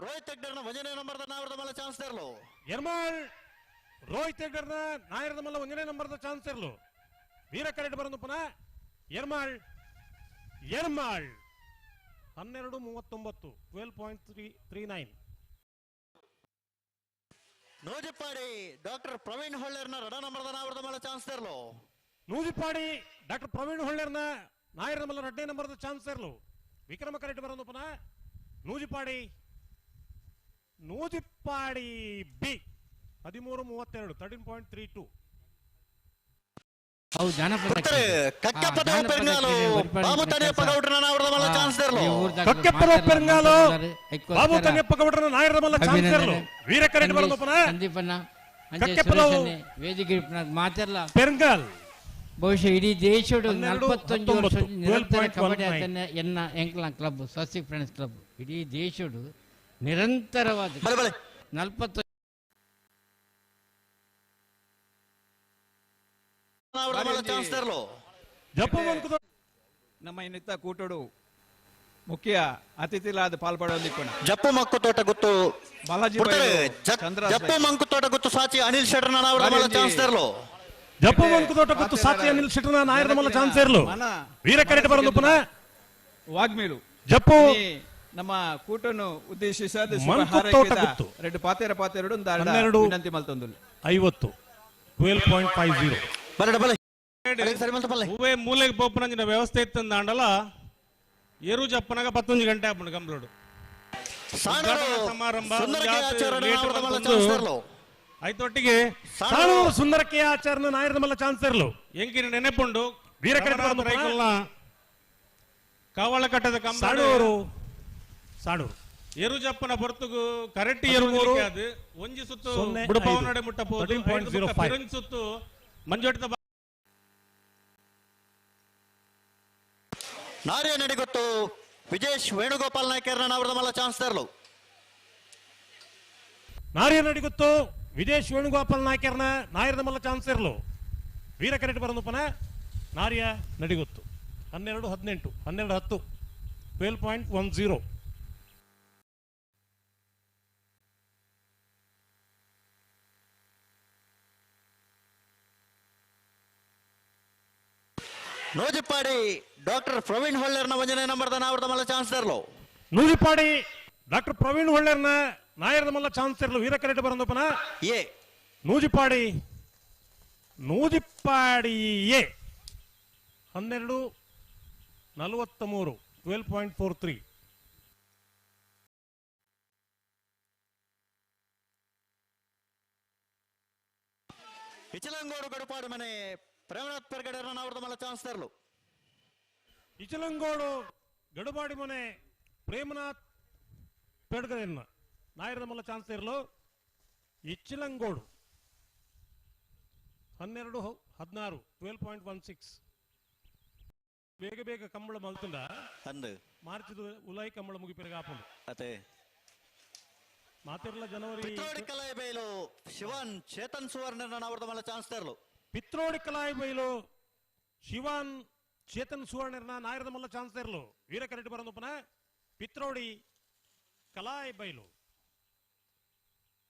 ರೋಹಿತ್ ಹೆಗ್ಡರ್ನ ವಂಜನೆ ನಂಬರ್ದ ನಾವರದ ಮೇಲೆ ಚಾನ್ಸ್ ಇರಲು ಯರ್ಮಾಳ್ ರೋಹಿತ್ ಹೆಗ್ಡರ್ನ ನಾಯರದ ಮಲ್ಲ ವಂಜನೆ ನಂಬರ್ದ ಚಾನ್ಸ್ ಇರಲು ವೀರ ಕರೆಕ್ಟ್ ಬರೋದು ಪುನಃ ಎರ್ಮಾಳ್ ಎರ್ಮಾಳ್. ಹನ್ನೆರಡು ಮೂವತ್ತೊಂಬತ್ತು twelve point three three nine Nujippady doctor Praveen ಹೊಳ್ಳೆರ್ನ ರಡ ನಂಬರ್ದ ನಾವರದ ಮೇಲೆ ಚಾನ್ಸ್ ಇರಲು ನೂಜಿಪ್ಪಾಡಿ ಡಾಕ್ಟರ್ ಪ್ರವೀಣ್ ಹೊಳ್ಳೆರ್ನ ನಾಯರದ ಮಲ್ಲ ರಡ್ಡೇ ನಂಬರ್ದ ಚಾನ್ಸ್ ಇರಲು ವಿಕ್ರಮ ಕರೆಟ್ ಬರೋದು ಪುನಃ ನೂಜಿಪಾಡಿ ನೂಜಿಪ್ಪಾಡಿ ಬಿ ಹದಿಮೂರು ಮೂವತ್ತೆರಡು ತರ್ಟೀನ್ ಪಾಯಿಂಟ್ ತ್ರೀ ಟು ಅವು ಜಾನಪದ ಪುತ್ತರೆ ಕಕ್ಕಪ್ಪದ ಪೆರ್ಗಾಲು ಬಾಬು ತನಿಯಪ್ಪ ಗೌಡ್ರನ ನಾವರದ ಮೇಲೆ ಚಾನ್ಸ್ ಇರಲು ಕಕ್ಕೆಪ್ಪರ ಪೆರಂಗಾಲು ಬಾಬು ತನ್ಯಪ್ಪ ಗೌಡರನ ನಾಯರದ ಮಲ್ಲ ಚಾನ್ಸ್ ಇರಲು ವೀರ ಕರೆಕ್ಟ್ ಬರೋದು ಪುನಃ ಸಂದೀಪಣ್ಣ ಕಕ್ಕೆಪ್ಪಲವು ವೇದಿಕೆ ಮಾತೆಲ್ಲ ಪೆರಂಗಾಲ್ ಬಹುಶಃ ಇಡೀ ದೇಶದ ಹನ್ನೆರಡು, ನಲವತ್ತೊಂದು ವರ್ಷ ಹತ್ತೊಂಬತ್ತು, ನಿರಂತರ 12.19. ಕಬಡ್ಡಿ ಆತನ ಎನ್ನ ಎಂಕ್ಲ ಕ್ಲಬ್ ಸ್ವಸ್ತಿಕ್ ಫ್ರೆಂಡ್ಸ್ ಕ್ಲಬ್ ಇಡೀ ದೇಶದ ನಿರಂತರವಾದ ಬಲೆ ಬಲೆ ನಲವತ್ತು ನಾವರದ ಮೇಲೆ ಚಾನ್ಸ್ ಇರಲು ಜಪ್ಪ ಮಂಕುದ ನಮ್ಮ ಇನ್ನಿತ್ತ ಕೂಟೋಡು ಮುಖ್ಯ ಅತಿಥಿಲಾದ ಪಾಲ್ಪಡೋದಿಕ್ಕೋಣ ಜಪ್ಪು ಮಕ್ಕು ತೋಟ ಗುತ್ತು ಬಾಲಾಜಿ ಪುತ್ತರೆ ಬೈಲು, ಜ- ಚಂದ್ರಾಸ್ ಜಪ್ಪು ಬೈಲು. ಮಂಕು ತೋಟ ಗುತ್ತು ಸಾಚಿ ಅನಿಲ್ ಶೆಟ್ಟರ್ನ ನಾವರದ ಮೇಲೆ ಬಾಲಾಜಿ. ಚಾನ್ಸ್ ಇರಲು ಜಪ್ಪ ಮಂಕುದೋಟ ಗೊತ್ತು ಸಾಚಿ ಅನಿಲ್ ಶೆಟ್ಟರ್ನ ನಾಯರದ ಮಲ್ಲ ಚಾನ್ಸ್ ಇರಲು ಮನ ವೀರ ಕರೆಕ್ಟ್ ಬರೋದು ಪುನಃ ವಾಗ್ಮೀಳು ಜಪ್ಪು ಈ ನಮ್ಮ ಕೂಟನ್ನು ಉದ್ದೇಶಿಸಿ ರೆಡ್ ಗುತ್ತು. ಎರಡು ಪಾತೆರ ಪಾತೆರಡು ಹನ್ನೆರಡು. ವಿನಂತಿ ಮಲ್ತೊಂದು ಐವತ್ತು ಟ್ವೆಲ್ ಪಾಯಿಂಟ್ ಫೈವ್ ಜೀರೋ ಹೂವೇ ಮೂಲೆಗೆ ಪೋಪನಂಜಿನ ವ್ಯವಸ್ಥೆ ಇತ್ತಂದ ಆಂಡಲ ಏರು ಜಪ್ಪನಾಗ ಪತ್ತೊಂದು ಗಂಟೆ ಆಪಣ ಉದ್ಘಾಟನಾ ಸಮಾರಂಭ ಐತೊಟ್ಟಿಗೆ ಸಾಣೂರು. ಸುಂದರಕ್ಕೆ ಆಚಾರ್ನ ನಾಯರದ ಮಲ್ಲ ಚಾನ್ಸ್ ಇರಲು ಎಂಕಿನ ನೆನೆಪುಂಡು ವೀರ ಕರೆಕ್ಟ್ ಬರೋದು ಕಾವಳ ಕಟ್ಟದ ಕಂಬ ಸಾಣೂರು ಸಾಣೂರು ಏರು ಜಪ್ಪನ ಹೊರತುಗು ಕರೆಕ್ಟ್ ಹದಿಮೂರು, ಏರು ಅದು ಒಂಜಿ ಸುತ್ತು ಸೊನ್ನೆ ಬುಡಪವ ಐದು. ನಡೆ ಮುಟ್ಟಬಹುದು 13.05. ಪಿರಂಜ್ ಸುತ್ತು ಮಂಜೊಟ್ಟದ ನಾರಿಯ ನಡಿಗೊತ್ತು ವಿಜೇಶ್ ವೇಣುಗೋಪಾಲ್ ನಾಯ್ಕರ್ನ ನಾವರದ ಮೇಲೆ ಚಾನ್ಸ್ ಇರಲು ನಾರಿಯ ನಡಿಗುತ್ತು ವಿದೇಶ್ ವೇಣುಗೋಪಾಲ್ ನಾಯ್ಕರ್ನ ನಾಯರದ ಮಲ್ಲ ಚಾನ್ಸ್ ಇರಲು ವೀರ ಕರೆಕ್ಟ್ ಬರೋದು ಪುನಃ ನಾರಿಯ ನಡಿಗುತ್ತು ಹನ್ನೆರಡು ಹದಿನೆಂಟು ಹನ್ನೆರಡು ಹತ್ತು twelve point one zero Nujippady doctor Praveen ಹೊಳ್ಳೆರ್ನ ಒಂದನೇ ನಂಬರ್ದ ನಾವರದ ಮೇಲೆ ಚಾನ್ಸ್ ಇರಲು ನೂಜಿಪಾಡಿ ಡಾಕ್ಟರ್ ಪ್ರವೀಣ್ ಹೊಳ್ಳೆರ್ನ ನಾಯರದ ಮಲ್ಲ ಚಾನ್ಸ್ ಇರಲು ವೀರ ಕರೆಕ್ಟ್ ಬರೋದು ಪುನಃ ಎ ನೂಜಿಪಾಡಿ ನೂಜಿಪಾಡಿ ಎ ಹನ್ನೆರಡು ನಲವತ್ತ ಮೂರು twelve point four three. Ichalangodu ಗಡುಪಾಡು ಮನೆ ಪ್ರೇಮನಾಥ್ ಪೆರ್ಗಡೆರ್ನ ನಾವರದ ಮೇಲೆ ಚಾನ್ಸ್ ಇರಲು ಇಚಲಂಗೋಡು ಗಡುಬಾಡಿ ಮನೆ ಪ್ರೇಮನಾಥ್ ಪೆಡ್ಗರೆನ್ನ ನಾಯರದ ಮಲ್ಲ ಚಾನ್ಸ್ ಇರಲು ಇಚ್ಚಲಂಗೋಡು ಹನ್ನೆರಡು ಹದಿನಾರು ಟ್ವೆಲ್ ಪಾಯಿಂಟ್ ಒನ್ ಸಿಕ್ಸ್ ಬೇಗ ಬೇಗ ಕಂಬಳ ಮಲ್ತುಂಡ. ಹಂದು. ಮಾರ್ಚಿದ ಉಲಾಯಿ ಕಂಬಳ ಮುಗಿಪಿರಗ ಆಪುಂಡು ಅತೆ ಮಾತಿರ್ಲ ಜನವರಿ ಕಲಾಯ ಬೈಲು ಶಿವನ್ ಚೇತನ್ ಸುವರ್ಣನ ನಾವರದ ಮೇಲೆ ಚಾನ್ಸ್ ಇರಲು ಪಿತ್ರೋಡಿ ಕಲಾಯಿ ಬೈಲು ಶಿವಾನ್ ಚೇತನ್ ಸುವರ್ಣರ್ನ ನಾಯರದ ಮಲ್ಲ ಚಾನ್ಸ್ ಇರಲು ವೀರ ಕರೆಕ್ಟ್ ಬರೋದು ಪುನಃ ಪಿತ್ರೋಡಿ ಕಲಾಯಿ ಬೈಲು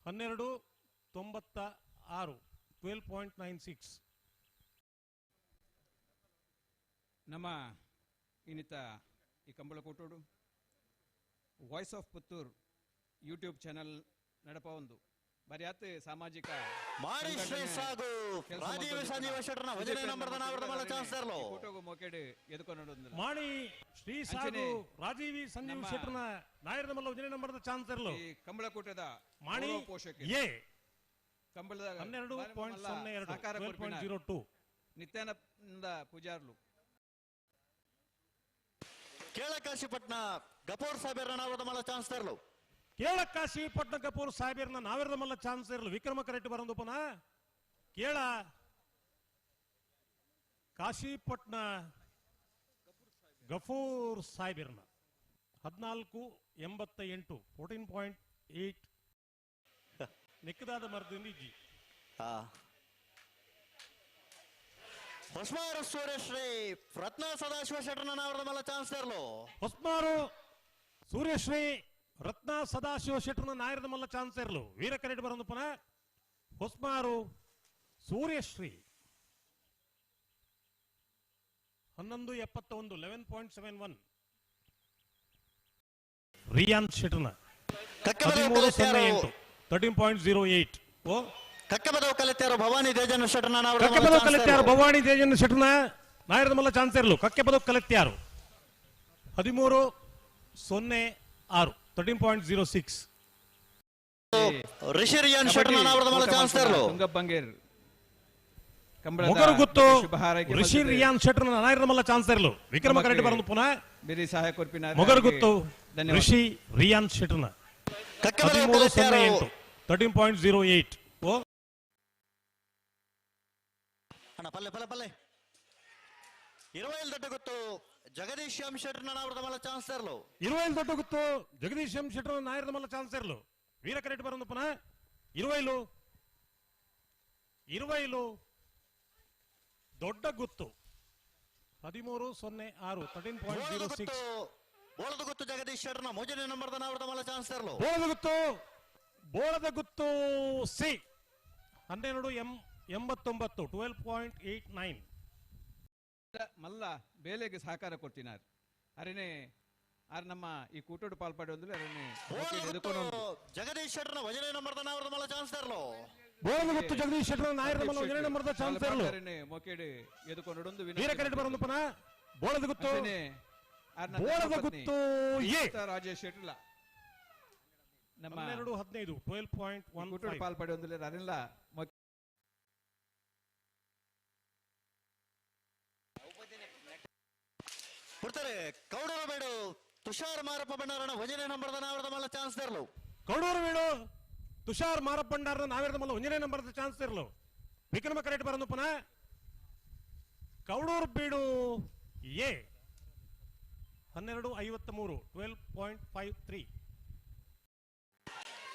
ಹನ್ನೆರಡು ತೊಂಬತ್ತ ಆರು ಟ್ವೆಲ್ ಪಾಯಿಂಟ್ ನೈನ್ ಸಿಕ್ಸ್ ನಮ್ಮ ಇನ್ನಿತ ಈ Kambala ಕೂಟೋಡು voice of Puttur YouTube channel ನಡಪ ಒಂದು ಬರಿಯಾತ್ ಸಾಮಾಜಿಕ ಹಾಗೂ ಕೆಲ್ಸ ರಾಜೀವ್ ಸಂಜೀವ. ಶೆಟ್ಟರ್ನ ಪ್ರಜ್ಞಾ ನಂಬರ್ದ ನಾವರದ ಮಲ್ಲ ಚಾನ್ಸ್ ತರಲು. ಈ ಕೂಟೋಗು ಮೊಕೆಡ್ ಎದ್ಕೊಂಡು ಮಾಣಿ ಶ್ರೀ ಸಾಗು ರಾಜೀವ್ ಸಂಜೀವ್ ಶೆಟ್ಟರ್ನ ನಾಯರದ ಮಲ್ಲ ಒಂದನೇ ನಂಬರ್ದ ಚಾನ್ಸ್ ಇರಲು ಈ ಕಂಬಳ ಕೂಟದ ಮಾಣಿ ಗೌರವ ಪೋಷಕ. ಎ. ಕಂಬಳದ ಹನ್ನೆರಡು ಪಾಯಿಂಟ್ ಸೊನ್ನೆ ಎರಡು ಸಹಕಾರ ಟ್ವೆಲ್ ಪಾಯಿಂಟ್ ಕೊರ್ಪಿನ ಜೀರೋ ಟು. ನಿತ್ಯಾನಂದ ಪೂಜಾರ್ಲು. ಕೇಳಕಾಶಿಪಟ್ನ ಗಪೋರ್ ಸಾಹೇಬರ ನಾವರದ ಮಲ್ಲ ಚಾನ್ಸ್ ಇರಲು ಕೇಳಕ್ಕಾಶಿ ಪಟ್ನ ಕಪೂರ್ ಸಾಹೇಬರ್ನ ನಾವಿರದ ಮಲ್ಲ ಚಾನ್ಸ್ ಇರಲು ವಿಕ್ರಮ ಕರೆಕ್ಟ್ ಬರೋದು ಪುನಃ. ಕೇಳ. ಕಾಶಿಪಟ್ನ ಗಫೂರ್ ಸಾಹೇಬಿರ್ನ ಹದಿನಾಲ್ಕು ಎಂಬತ್ತ ಎಂಟು ಫೋರ್ಟೀನ್ ಪಾಯಿಂಟ್ ಏಟ್ ನಿಕ್ಕದಾದ ಮರದಿಂದ ಜಿ. ಹೊಸಮಾರ ಸೂರ್ಯಶ್ರೀ ರತ್ನ ಸದಾಶಿವ ಶೆಟ್ಟರ್ನ ನಾವಿರದ ಮಲ್ಲ ಚಾನ್ಸ್ ಇರಲು. ಹೊಸ್ಮಾರು ಸೂರ್ಯಶ್ರೀ. ರತ್ನ ಸದಾಶಿವ ಶೆಟ್ಟರ್ನ ನಾಯರದ ಮಲ್ಲ ಚಾನ್ಸ್ ಇರಲು. ವೀರ ಕರೆಕ್ಟ್ ಬರೋದು ಪುನಃ ಹೊಸ್ಮಾರು ಸೂರ್ಯಶ್ರೀ. ಹನ್ನೊಂದು ಎಪ್ಪತ್ತೊಂದು eleven point seven one Riyan ಕಕ್ಕಬದವು ಹದಿಮೂರು ಸೊನ್ನೆ ಎಂಟು ತರ್ಟೀನ್ ಪಾಯಿಂಟ್ ಜೀರೋ ಏಟ್ ಓ? ಕಕ್ಕಬದವು ಕಲಿತ್ಯಾರು ಭವಾನಿ ತೇಜನ್ ಶೆಟ್ಟರ್ನ ನಾವರದ ಕಕ್ಕೆ ಮಲ್ಲ ಪದವು ಚಾನ್ಸ್ ಕಲಿತ್ಯಾರು ಇರಲು. ಭವಾನಿ ದೇಜನ ಶೆಟ್ರನ ನಾಯರದ ಮಲ್ಲ ಚಾನ್ಸ್ ಇರಲು. ಕಕ್ಕೆ ಪದವು ಕಲಿತ್ಯಾರು ಹದಿಮೂರು ಸೊನ್ನೆ ಆರು. Thirteen point zero six Rishi Riyan ಶೆಟ್ಟರ್ನ ನಾವರದ ಮಲ್ಲ ಚಾನ್ಸ್ ಇರಲು ತುಂಗಬ್ಬಂಗೇರ್ ಮೊಗರು ಗುತ್ತು ಶುಭ ಹಾರೈಕೆ ಋಷಿ ಬಂದಿದೆ. ರಿಯಾನ್ ಶೆಟ್ರನ ನಾಯರದ ಮಲ್ಲ ಚಾನ್ಸ್ ಇರಲು ವಿಕ್ರಮ ನಮಕ್ಕೆ ಕರೆಕ್ಟ್ ಬರೋದು ಪುನಃ ಬಿರಿ ಸಹಾಯ ಕೊರ್ಪಿನ ಮೊಗರು ಗುತ್ತು ಧನ್ಯವಾದ ಋಷಿ ರಿಯಾನ್ ಶೆಟ್ರನ ಕಕ್ಕಬದವು ಹದಿಮೂರು ಸೊನ್ನೆ ಕಲಿತ್ಯಾರು ಎಂಟು ತರ್ಟೀನ್ ಪಾಯಿಂಟ್ ಜೀರೋ ಏಟ್ ಓ ಅಣ್ಣ ಪಲ್ಲೆ ಪಲ್ಲೆ ಪಲ್ಲೆ ಇರುವೈ ದೊಡ್ಡ ಗೊತ್ತು ಜಗದೀಶ್ ಶ್ಯಾಮ್ ಶೆಟ್ಟರ್ನ ನಾವರದ ಮಲ್ಲ ಚಾನ್ಸ್ ಇರಲು ಇರುವೈಲ್ ದೊಡ್ಡ ಗುತ್ತು ಜಗದೀಶ್ ಎಂ ಶೆಟ್ಟರ್ ನಾಯರದ ಮಲ್ಲ ಚಾನ್ಸ್ ಇರಲು ವೀರ ಕರೆಕ್ಟ್ ಬರೋದು ಪುನಃ ಇರುವೈಲು ಇರುವೈಲು ದೊಡ್ಡ ಗುತ್ತು ಹದಿಮೂರು ಸೊನ್ನೆ ಆರು ತರ್ಟೀನ್ ಪಾಯಿಂಟ್ ಬೋಳದ ಜೀರೋ ಗೊತ್ತು ಸಿಕ್ಸ್ ಬೋಳದ ಗೊತ್ತು ಜಗದೀಶ್ ಶೆಟ್ಟರ್ನ ಮೂಜನೆ ನಂಬರ್ದ ನಾವರದ ಮಲ್ಲ ಚಾನ್ಸ್ ಇರಲು ಬೋಳದ ಗುತ್ತು ಬೋಳದ ಗುತ್ತು ಸಿ ಹನ್ನೆರಡು ಎಂ ಎಂಬತ್ತೊಂಬತ್ತು ಟ್ವೆಲ್ ಪಾಯಿಂಟ್ ಏಟ್ ನೈನ್ ಮಲ್ಲ ಬೇಲೆಗೆ ಸಹಕಾರ ಕೊಡ್ತಿನಾರ್. ಅರೇನೆ ಆರ್ ನಮ್ಮ ಈ ಕೂಟೋಡು ಪಾಲ್ಪಾಡಿ ಅಂದ್ರೆ ಅರೇನೆ ಜಗದೀಶ್ ಶೆಟ್ಟರ್ ವಜನೆ ನಂಬರ್ದ ನಾವರದ ಮಲ್ಲ ಚಾನ್ಸ್ ಇರಲು ಬೋಳದ ಮತ್ತು ಜಗದೀಶ್ ಶೆಟ್ಟರ್ ನಾಯರದ ಮಲ್ಲ ಒಂದನೇ ನಂಬರ್ದ ಚಾನ್ಸ್ ಇರಲು ಮೊಕೆಡು ಎದುಕೊಂಡು ವೀರ ಕರೆಕ್ಟ್ ಬರೋದು ಪನ ಬೋಳದ ಗುತ್ತು? ಬೋಳದ ಗುತ್ತು? ಎ ರಾಜೇಶ್ ಶೆಟ್ಟರ್ ನಮ್ಮ ಹನ್ನೆರಡು ಹದಿನೈದು ಟ್ವೆಲ್ ಪಾಯಿಂಟ್ ಒನ್ ಕೂಟೋಡು ಪಾಲ್ಪಡೆ ಅಂದ್ರೆ ಅರೆಲ್ಲ ಕೌಡರ ಬೇಡು. ತುಷಾರ್ ಮಾರಪ್ಪ ಬಣ್ಣರಣ ವಜನೆ ನಂಬರ್ ನಾವಿರದ ಮಲ್ಲ ಚಾನ್ಸ್ ಇರಲು ಕೌಡೂರು ಬೇಡು. ತುಷಾರ್ ಮಾರಪ್ಪಂಡಾರ ನಾವಿರದ ಮಲ್ಲ ಒಂದನೇ ನಂಬರ್ ಚಾನ್ಸ್ ಇರಲು ವಿಕ್ರಮ ಕರೆಕ್ಟ್ ಬರೋದು ಪುನಃ. ಕೌಡೂರು ಬೀಡು ಎ. ಹನ್ನೆರಡು ಐವತ್ತ ಮೂರು ಟ್ವೆಲ್ ಪಾಯಿಂಟ್ ಫೈವ್ ತ್ರೀ.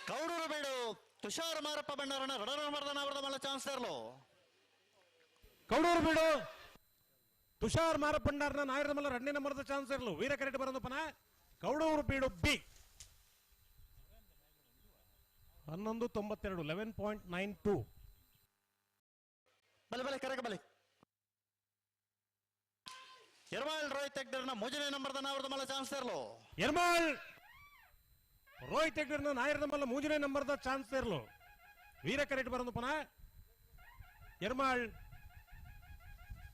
ಕೌಡರ ಬೇಡು. ತುಷಾರ್ ಮಾರಪ್ಪ ಇರಲು ಕೌಡೂರು ಬೀಡು. ತುಷಾರ್ ಮಾರಪಂಡಾರ್ನ ನಾಯರ ಮಲ್ಲ ಎರಡನೇ ನಂಬರ್ದ ಚಾನ್ಸ್ ಇರಲು. ವೀರ ಕರೆಟ್ ಬರೋದು ಪುನಃ. ಕೌಡೂರು ಬೀಡು ಬಿ. ಹನ್ನೊಂದು ತೊಂಬತ್ತೆರಡು ಲೆವೆನ್ ಪಾಯಿಂಟ್ ನೈನ್ ಟೂ ಬಲೆ ಬಲೆ ಕರೆಕ ಬಲೆ. ಎರ್ಮಾಲ್ ರೋಯ್ ತೆಗ್ದರ್ನ ಮೂಜನೇ ನಂಬರ್ದ ನಾವರದ ಮಲ್ಲ ಚಾನ್ಸ್ ಇರಲು. ಎರ್ಮಾಳ್ ರೋಹಿತ್ ಹೆಗ್ಡರ್ನ ನಾಯರದ ಮಲ್ಲ ಮೂಜನೇ ನಂಬರ್ದ ಚಾನ್ಸ್ ಇರಲು. ವೀರ ಕರೆಟ್ ಬರೋದು ಪುನಃ. ಎರ್ಮಾಳ್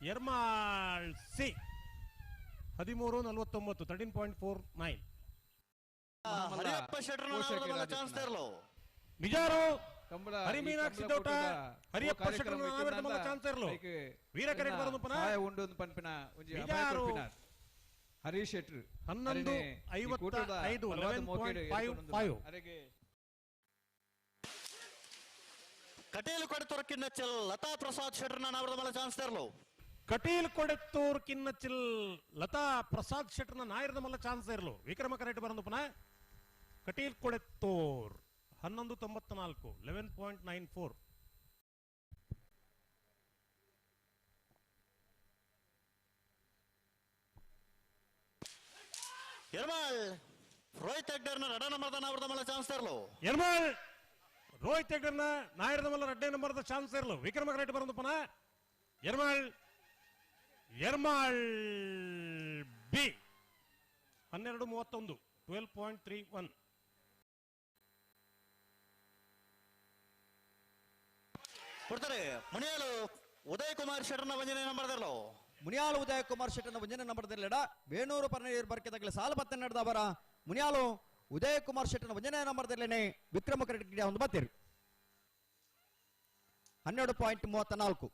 ಎರ್ಮಾಳ್ ಸಿ ಹದಿಮೂರು ನಲವತ್ತೊಂಬತ್ತು thirteen point four nine Hariyappa ಶೆಟ್ರನ ನಾವರದ ಮಲ್ಲ ಚಾನ್ಸ್ ಇರಲು ನಿಜಾರು ಕಂಬಳ ಹರಿಮೀನಾಕ್ಷಿ ಈ ಕಂಬಳ ಸಿದ್ದೋಟ, ಕೂಟದ ಹರಿಯಪ್ಪ ಕಾರ್ಯಕ್ರಮ ಶೆಟ್ಟರ್ನ ಇಟ್ಟಿನ ನಾವೆಲ್ಲ ನಮ್ಮ ಅಂದ ಚಾನ್ಸ್ ಇರ್ಲು. ಐಕೆ ವೀರ ಕರೆಕ್ಟ್ ಎನ್ನ ಬರೋದು ಪುನಃ? ಸಹಾಯ ಉಂಡು ಒಂದು ಪನ್ಪಿನ ಒಂಜಿ ಅಭಯ ನಿಜಾರು ಕೊರ್ಪಿನಾರ್. ಹರೀಶ್ ಶೆಟ್ರು. ಹನ್ನೊಂದು ಅರೆನೆ ಈ ಐವತ್ತ ಕೂಟದ ಐದು, ಬಲವಾದ 11.55. ಮೋಕೆಡು ಎದುಕೊಂಡು ಅರೆಗೆ. ಕಟೇಲು ಕೊಡತುರಕ್ಕಿನ್ನ ಚೆಲ್ ಲತಾ ಪ್ರಸಾದ್ ಶೆಟ್ರನ ನಾವರದ ಮಲ್ಲ ಚಾನ್ಸ್ ಇರಲು ಕಟೀಲ್ ಕೊಡೆತ್ತೂರ್ ಕಿನ್ನಚಿಲ್ ಲತಾ ಪ್ರಸಾದ್ ಶೆಟ್ರನ ನಾಯರದ ಮಲ್ಲ ಚಾನ್ಸ್ ಇರಲು. ವಿಕ್ರಮ ಕರೆಕ್ಟ್ ಬರೋದು ಪುನಃ. ಕಟೀಲ್ ಕೊಡೆತ್ತೂರ್ ಹನ್ನೊಂದು ತೊಂಬತ್ತ ನಾಲ್ಕು ಲೆವೆನ್ ಪಾಯಿಂಟ್ ನೈನ್ ಫೋರ್ ಎರವಾಳ್ ರೋಹಿತ್ ಹೆಗ್ಡರ್ನ ರಡ ನಂಬರ್ದ ನಾವರದ ಮಲ್ಲ ಚಾನ್ಸ್ ಇರಲು. ಎರ್ಮಾಳ್ ರೋಹಿತ್ ಹೆಗ್ಡರ್ನ ನಾಯರದ ಮಲ್ಲ ರಡ್ಡೆ ನಂಬರ್ದ ಚಾನ್ಸ್ ಇರಲು. ವಿಕ್ರಮ ಕರೆಕ್ಟ್ ಬರೋದು ಪುನಃ. ಎರ್ಮಾಳ್ ಎರ್ಮಾಳ್ ಬಿ ಹನ್ನೆರಡು ಮೂವತ್ತೊಂದು ಟ್ವೆಲ್ ಪಾಯಿಂಟ್ ತ್ರೀ ಒನ್ ಕೊಡ್ತಾರೆ ಮುನಿಯಾಳು ಉದಯ್ ಕುಮಾರ್ ಶೆಟ್ಟರ್ನ ವಂಜನೆ ನಂಬರ್ದರ್ಲು ಮುನಿಯಾಲು ಉದಯ ಕುಮಾರ್ ಶೆಟ್ಟನ ವಂಜನೆ ನಂಬರ್ದಲ್ಲಿಡ ಬೇಣೂರು ಪರ್ನೀರ್ ಬರ್ಕೆದಾಗಲಿ ಸಾಲು ಪತ್ತೆ ನಡೆದವರ ಮುನಿಯಾಲು ಉದಯ ಕುಮಾರ್ ಶೆಟ್ಟನ ವಂಜನೆ ನಂಬರ್ದಲ್ಲೇನೆ ವಿಕ್ರಮ ಕ್ರೆಡಿಟ್ ಒಂದು ಬತ್ತೀರಿ ಹನ್ನೆರಡು ಪಾಯಿಂಟ್ ಮೂವತ್ತ ನಾಲ್ಕು.